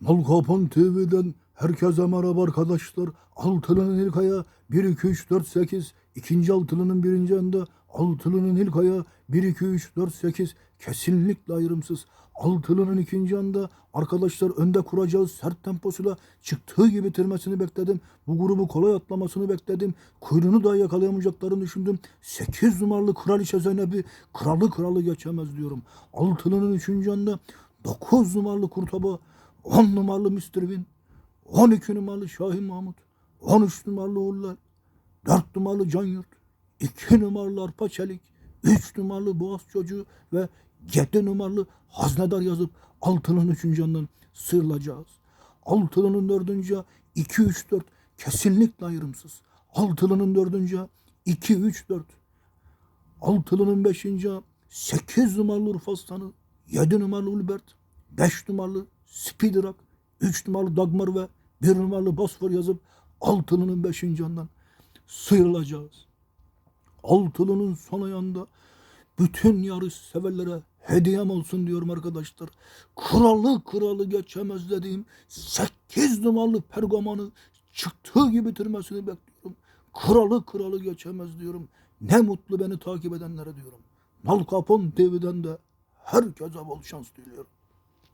Nalkapon TV'den herkese merhaba arkadaşlar. Altılının ilk aya 1 2 3 4 8. İkinci altılının birinci anda altılının ilk aya 1 2 3 4 8. Kesinlikle ayrımsız. Altılının ikinci anda arkadaşlar önde kuracağız sert temposuyla çıktığı gibi bitirmesini bekledim. Bu grubu kolay atlamasını bekledim. Kuyruğunu da yakalayamayacaklarını düşündüm. 8 numaralı Kraliçe Zeynep'i kralı kralı geçemez diyorum. Altılının üçüncü anda 9 numaralı Kurtaba 10 numaralı. Win, 12 numaralı Şahin Mahmut, 13 numaralı Uğurlar, 4 numaralı Can Yurt, 2 numaralı Arpa Çelik, 3 numaralı Boğaz Çocuğu ve 7 numaralı Haznedar yazıp altının üçüncünden sıyrılacağız. Altılının dördüncü 2 3 4 kesinlikle ayrımsız. Altılının dördüncü 2 3 4 Altılının beşinci 8 numaralı Urfa Aslanı, 7 numaralı Ulbert, 5 numaralı Spiderak, 3 numaralı Dagmar ve 1 numaralı Bosfor yazıp altılının 5. yandan sıyrılacağız. Altılının son ayağında bütün yarış severlere hediyem olsun diyorum arkadaşlar. Kralı kralı geçemez dediğim 8 numaralı pergamanı çıktığı gibi bitirmesini bekliyorum. Kralı kralı geçemez diyorum. Ne mutlu beni takip edenlere diyorum. Nal Capone TV'den de herkese bol şans diliyorum.